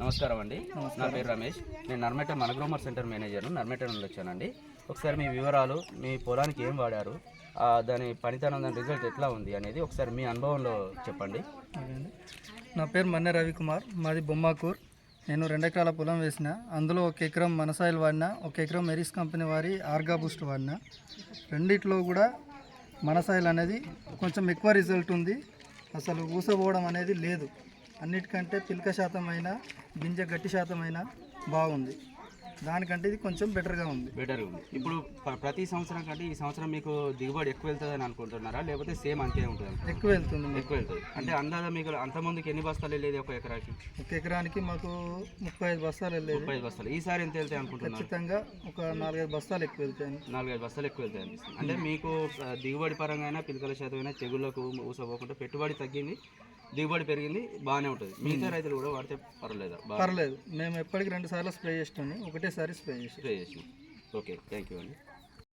నమస్కారం అండి. నా పేరు రమేష్. నేను నర్మేట మనగ్రోమర్ సెంటర్ మేనేజర్ నర్మేట నుండి వచ్చానండి. ఒకసారి మీ వివరాలు మీ పొలానికి ఏం వాడారు దాని పనితనం దాని రిజల్ట్ ఎట్లా ఉంది అనేది ఒకసారి మీ అనుభవంలో చెప్పండి. నా పేరు మన్నె రవికుమార్. మాది బొమ్మాకూర్. నేను రెండు ఎకరాల పొలం వేసిన. అందులో ఒక ఎకరం మనసాయిల్ వాడిన ఒక ఎకరం మెరిస్ కంపెనీ వారి ఆర్గా బూస్ట్ వాడిన. రెండిట్లో కూడా మనసాయిల్ అనేది కొంచెం ఎక్కువ రిజల్ట్ ఉంది. అసలు ఊసపోవడం అనేది లేదు. అన్నిటికంటే పిల్క శాతం అయినా గింజ గట్టి శాతం అయినా బాగుంది. దానికంటే ఇది కొంచెం బెటర్గా ఉంది. బెటర్ ఉంది. ఇప్పుడు ప- ప్రతి సంవత్సరం కంటే ఈ సంవత్సరం మీకు దిగుబడి ఎక్కువ వెళ్తుందని అనుకుంటున్నారా? లేకపోతే సేమ్ అంతే ఉంటుంది? ఎక్కువ వెళ్తుంది మీకు. ఎక్కువ వెళ్తుంది. అంటే అందాజ మీకు అంత ముందుకి ఎన్ని బస్తాలు వెళ్ళేది ఒక ఎకరాకి? ఒక ఎకరానికి మాకు ముప్పై ఐదు బస్తాలు వెళ్ళేది. ముప్పై ఐదు బస్తాలు. ఈసారి ఎంత వెళ్తాయి అనుకుంటున్నారు? ఖచ్చితంగా ఒక నాలుగైదు బస్తాలు ఎక్కువ వెళ్తాయి. నాలుగైదు బస్తాలు ఎక్కువ వెళ్తాయి అనిపిస్తుంది. అంటే మీకు ఆ, దిగుబడి పరంగా అయినా పిలకల శాతం అయినా తెగుళ్ళకు ఊసపోకుండా పెట్టుబడి తగ్గింది. దిగుబడి పెరిగింది బాగానే ఉంటుంది. మిగతా రైతులు కూడా వాడితే పర్లేదా? పర్లేదు. మేము ఎప్పటికి రెండు సార్లు స్ప్రే చేస్తాము ఒకటేసారి స్ప్రే చేసి స్ప్రే చేసి ఓకే థ్యాంక్ యూ అండి.